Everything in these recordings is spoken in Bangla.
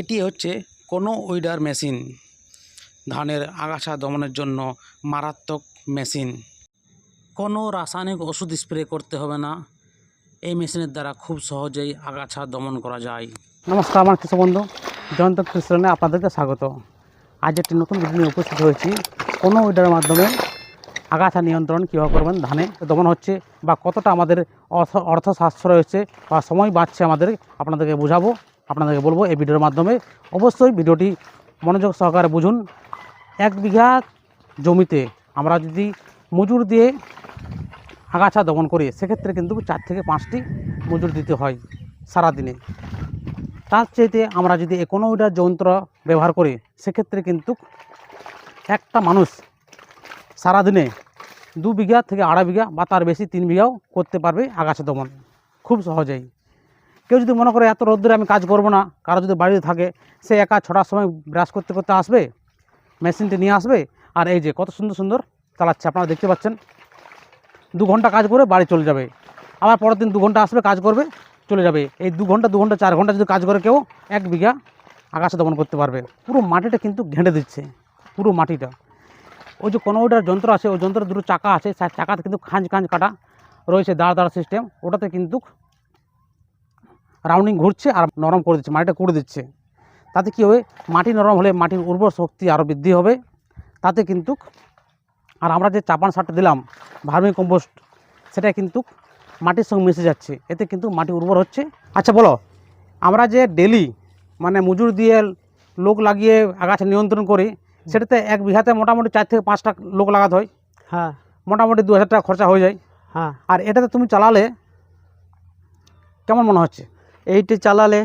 এটি হচ্ছে কোনো উইডার মেশিন। ধানের আগাছা দমনের জন্য মারাত্মক মেশিন। কোনো রাসায়নিক ওষুধ স্প্রে করতে হবে না। এই মেশিনের দ্বারা খুব সহজেই আগাছা দমন করা যায়। নমস্কার, আমার কৃষক বন্ধু জয়ন্ত কৃষ্ণে আপনাদেরকে স্বাগত। আজ একটি নতুন ভিডিও নিয়ে উপস্থিত হয়েছি। কোনো উইডারের মাধ্যমে আগাছা নিয়ন্ত্রণ কীভাবে করবেন, ধানে দমন হচ্ছে বা কতটা আমাদের অর্থ অর্থ সাশ্রয় হচ্ছে বা সময় বাঁচছে আমাদের আপনাদেরকে বোঝাবো। আপনাদেরকে বলব এই ভিডিওর মাধ্যমে অবশ্যই ভিডিওটি মনোযোগ সহকারে বুঝুন। এক বিঘা জমিতে আমরা যদি মজুর দিয়ে আগাছা দমন করি, সেক্ষেত্রে কিন্তু চার থেকে পাঁচটি মজুর দিতে হয় সারাদিনে। তার চাইতে আমরা যদি কোনো যন্ত্র ব্যবহার করি, সেক্ষেত্রে কিন্তু একটা মানুষ সারাদিনে দু বিঘা থেকে আড়াই বিঘা বা তার বেশি তিন বিঘাও করতে পারবে আগাছা দমন খুব সহজেই। কেউ যদি মনে করে এত রোদ্দুরে আমি কাজ করব না, কারও যদি বাড়িতে থাকে, সে একা ছটার সময় ব্রাশ করতে করতে আসবে মেশিনটি নিয়ে আসবে, আর এই যে কত সুন্দর সুন্দর চালাচ্ছে, আপনারা দেখতে পাচ্ছেন। দু ঘণ্টা কাজ করে বাড়ি চলে যাবে। আবার পরের দিন দু ঘণ্টা আসবে, কাজ করবে, চলে যাবে। এই দু ঘণ্টা দু ঘণ্টা, চার ঘণ্টা যদি কাজ করে কেউ এক বিঘা আকাশে দমন করতে পারবে। পুরো মাটিটা কিন্তু ঘেঁটে দিচ্ছে, পুরো মাটিটা। ওই যে কোনো ওটার যন্ত্র আছে, ওই যন্ত্রের দুটো চাকা আছে চাকাতে কিন্তু খাঁজ খাঁজ কাটা রয়েছে, দাঁড় দাঁড় সিস্টেম ওটাতে কিন্তু রাউন্ডিং ঘুরছে আর নরম করে দিচ্ছে মাটিটা করে দিচ্ছে। তাতে কী হবে? মাটি নরম হলে মাটির উর্বর শক্তি আরও বৃদ্ধি হবে। তাতে কিন্তু আর আমরা যে চাপান সারটা দিলাম ভার্মি কম্পোস্ট সেটা কিন্তু মাটির সঙ্গে মিশে যাচ্ছে। এতে কিন্তু মাটি উর্বর হচ্ছে। আচ্ছা বলো আমরা যে ডেলি মানে মজুর দিয়ে লোক লাগিয়ে আগাছা নিয়ন্ত্রণ করি সেটাতে এক বিঘাতে মোটামুটি চার থেকে পাঁচটা লোক লাগাতে হয়। হ্যাঁ। মোটামুটি দু হাজার টাকা খরচা হয়ে যায়। হ্যাঁ। আর এটাতে তুমি চালালে কেমন মনে হচ্ছে? এইটি চালালে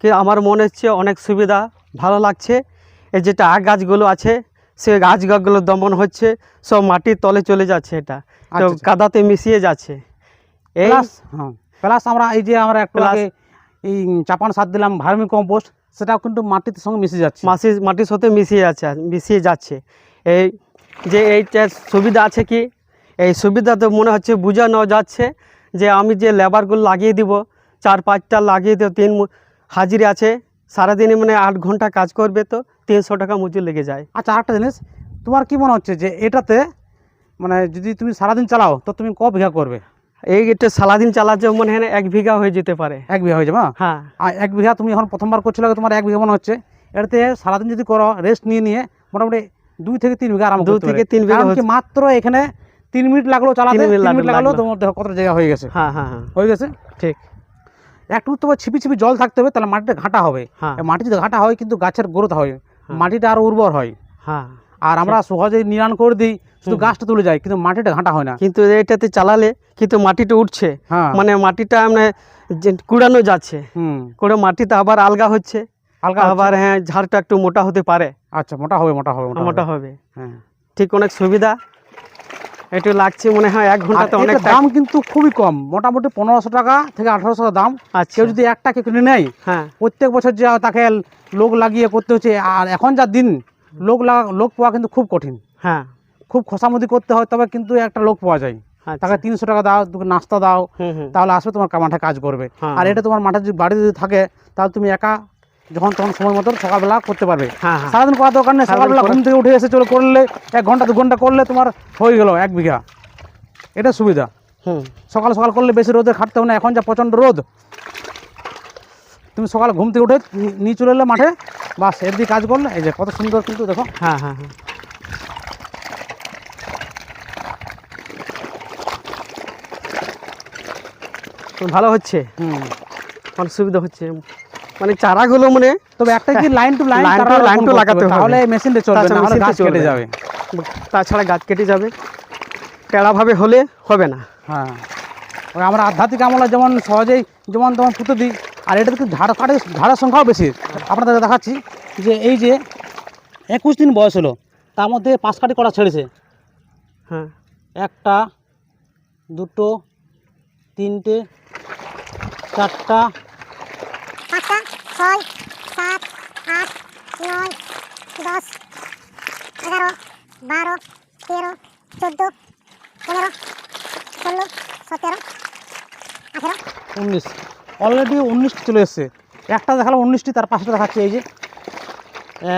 কি আমার মনে হচ্ছে অনেক সুবিধা ভালো লাগছে। এই যেটা আগ গাছগুলো আছে সে গাছ গাছগুলো দমন হচ্ছে সব মাটির তলে চলে যাচ্ছে এটা। তো আচ্ছা, আচ্ছা। কাদাতে মিশিয়ে যাচ্ছে। এই প্লাস হ্যাঁ প্লাস আমরা এই যে আমরা একটু আগে এই চাপান সার দিলাম ভার্মি কম্পোস্ট সেটাও কিন্তু মাটির সঙ্গে মিশে যাচ্ছে। মাসি মাটির সাথে মিশিয়ে যাচ্ছে মিশিয়ে যাচ্ছে। এই যে এইটা সুবিধা আছে কি? এই সুবিধা তো মনে হচ্ছে বোঝানো যাচ্ছে যে আমি যে লেবারগুলো লাগিয়ে দিব চার পাঁচটা লাগিয়ে দেব তিন হাজিরি আছে। সারাদিনে মানে আট ঘণ্টা কাজ করবে তো তিনশো টাকা মজুর লেগে যায়। আচ্ছা আরেকটা জিনিস তোমার কি মনে হচ্ছে যে এটাতে মানে যদি তুমি সারাদিন চালাও তো তুমি ক বিঘা করবে? এই এটা সারাদিন চালাচ্ছে মনে হয় না এক বিঘা হয়ে যেতে পারে। এক বিঘা হয়ে যাবে হ্যাঁ? আর এক বিঘা তুমি যখন প্রথমবার করছিলে তোমার এক বিঘা মনে হচ্ছে। এটাতে সারাদিন যদি করো রেস্ট নিয়ে নিয়ে মোটামুটি দুই থেকে তিন বিঘা আরাম দু করতে থেকে তিন বিঘা কি মাত্র এখানে তিন মিনিট লাগল চালাতে মিনিট লাগল। তোমার দেখো কত জায়গা হয়ে গেছে। হ্যাঁ হ্যাঁ হ্যাঁ। হয়ে গেছে? ঠিক। একটু তোমার ছিপি ছিপি জল থাকতে হবে তাহলে মাটিটা ঘাটা হবে। হ্যাঁ। মাটি যদি ঘাটা হয় কিন্তু গাছের গ্রোথ হয় মাটিটা আরও উর্বর হয়। হ্যাঁ। আর আমরা সহজে নিরান করে দিই শুধু গাছটা তুলে যায় কিন্তু মাটিটা ঘাটা হয় না। কিন্তু এটাতে চালালে কিন্তু মাটিটা উঠছে। হ্যাঁ। মানে মাটিটা মানে কুড়ানো যাচ্ছে। করে মাটিতে আবার আলগা হচ্ছে। আলগা আবার হ্যাঁ ঝাড়টা একটু মোটা হতে পারে। আচ্ছা মোটা হবে মোটা হবে মোটা মোটা হবে। হবে। হ্যাঁ। ঠিক অনেক সুবিধা। একটু লাগছে মনে হয় এক আর ঘন্টাতে অনেক দাম কিন্তু খুবই কম। মোটামুটি পনেরোশো টাকা থেকে আঠারোশো টাকা দাম। আচ্ছা। কেউ যদি একটা কিনে নেয় হ্যাঁ। প্রত্যেক বছর যা তাকে লোক লাগিয়ে করতে হচ্ছে আর এখন যা দিন লোক লাগা লোক পাওয়া কিন্তু খুব কঠিন। হ্যাঁ। খুব খোসামদি করতে হয় তবে কিন্তু একটা লোক পাওয়া যায়। আচ্ছা। তাকে তিনশো টাকা দাও তুমি নাস্তা দাও তাহলে আসবে তোমার মাঠে কাজ করবে। হ্যাঁ, আর। এটা তোমার মাঠে যদি বাড়ি যদি থাকে তাহলে তুমি একা যখন তখন সময় মতো সকালবেলা করতে পারবে। হ্যাঁ হ্যাঁ। সারাদিন করার দরকার নেই সকালবেলা ঘুম থেকে উঠে এসে চলে করলে এক ঘণ্টা দু ঘণ্টা করলে তোমার হয়ে গেল এক বিঘা। এটা সুবিধা। হুম। সকাল সকাল করলে বেশি রোদে খাটতে হবে না এখন যা প্রচণ্ড রোদ। তুমি সকাল ঘুম থেকে উঠে নিয়ে চলে এলে মাঠে বাসের দিয়ে কাজ করলে এই যে কত সুন্দর কিন্তু দেখো। হ্যাঁ হ্যাঁ হ্যাঁ। ভালো হচ্ছে? হুম। অনেক সুবিধা হচ্ছে। মানে চারাগুলো মানে তবে একটা কি line to line Line to line to লাগাতে হবে। তাহলে মেশিনটা চলবে না হলে গাছ কেটে যাবে। তাছাড়া গাছ কেটে যাবে টেড়াভাবে হলে হবে না। হ্যাঁ। আমরা আধ্যাত্মিক আমলা যেমন সহজেই যেমন তেমন পুঁতে দিই আর এটা কিন্তু ঝাড় কাঠের ঝাড়ের সংখ্যাও বেশি। আপনাদের দেখাচ্ছি যে এই যে একুশ দিন বয়স হলো তার মধ্যে পাঁচ কাঠি করা ছেড়েছে। হ্যাঁ। একটা দুটো তিনটে চারটা পাঁচটা ছয়, সাত, আট, নয়, দশ, এগারো, বারো, তেরো, চোদ্দ, পনেরো, ষোলো, সতেরো, আঠেরো। উনিশ। অলরেডি উনিশটি চলে এসছে। একটা দেখালাম উনিশটি, তার পাশে দেখাচ্ছে এই যে।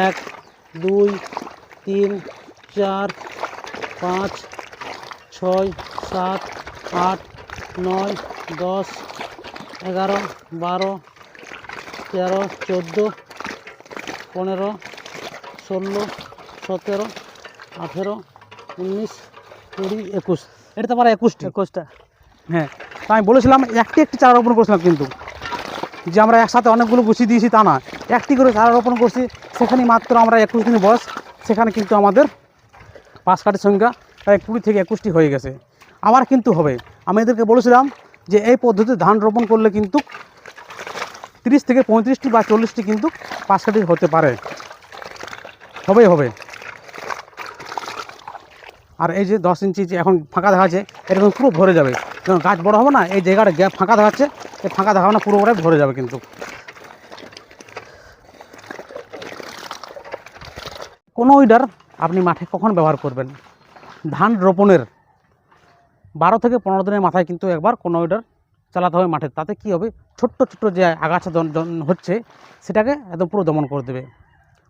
এক, দুই, তিন, চার, পাঁচ, ছয়, সাত, আট, নয়, দশ, এগারো, বারো তেরো চোদ্দ পনেরো ষোলো সতেরো আঠেরো উনিশ কুড়ি একুশ। এটা তো আমার একুশটি। একুশটা। হ্যাঁ তো আমি বলেছিলাম একটি একটি চারা রোপণ করেছিলাম কিন্তু। যে আমরা একসাথে অনেকগুলো গুছিয়ে দিয়েছি তা না। একটি করে চারা রোপণ করছি সেখানে মাত্র আমরা একুশ দিন বয়স সেখানে কিন্তু আমাদের পাঁচ কাঠের সংখ্যা প্রায় কুড়ি থেকে একুশটি হয়ে গেছে। আবার কিন্তু হবে। আমি এদেরকে বলেছিলাম যে এই পদ্ধতিতে ধান রোপণ করলে কিন্তু তিরিশ থেকে পঁয়ত্রিশটি বা চল্লিশটি কিন্তু কাঠি হতে পারে। হবেই হবে। আর এই যে দশ ইঞ্চি যে এখন ফাঁকা দেখাচ্ছে এরকম পুরো ভরে যাবে। যখন গাছ বড় হবে না, এই জায়গাটা গ্যাপ ফাঁকা দেখাচ্ছে এই ফাঁকা দেখাবে না পুরোটাই ভরে যাবে কিন্তু। কোনো উইডার আপনি মাঠে কখন ব্যবহার করবেন? ধান রোপণের বারো থেকে পনেরো দিনের মাথায় কিন্তু একবার কোনো উইডার চালাতে হবে মাঠে। তাতে কি হবে? ছোট্ট ছোট্ট যে আগাছা হচ্ছে, সেটাকে একদম পুরো দমন করে দেবে।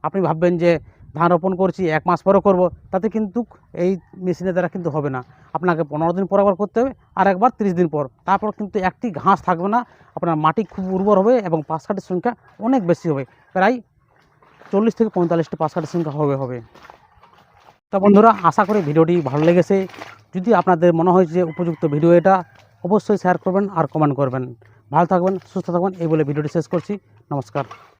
আপনি ভাববেন যে ধান রোপণ করছি, এক মাস পরে করব, তাতে কিন্তু এই মেশিনের দ্বারা কিন্তু হবে না। আপনাকে পনেরো দিন পর একবার করতে হবে, আর একবার তিরিশ দিন পর। তারপর কিন্তু একটি ঘাস থাকবে না, আপনার মাটি খুব উর্বর হবে এবং পাশ কাঠের সংখ্যা অনেক বেশি হবে। প্রায় চল্লিশ থেকে পঁয়তাল্লিশটি পাশ কাঠের সংখ্যা হবে হবে। তা বন্ধুরা, আশা করি ভিডিওটি ভালো লেগেছে। যদি আপনাদের মনে হয় যে উপযুক্ত ভিডিও এটা অবশ্যই শেয়ার করবেন আর কমেন্ট করবেন। ভালো থাকবেন, সুস্থ থাকবেন, এই বলে ভিডিওটি শেষ করছি। নমস্কার।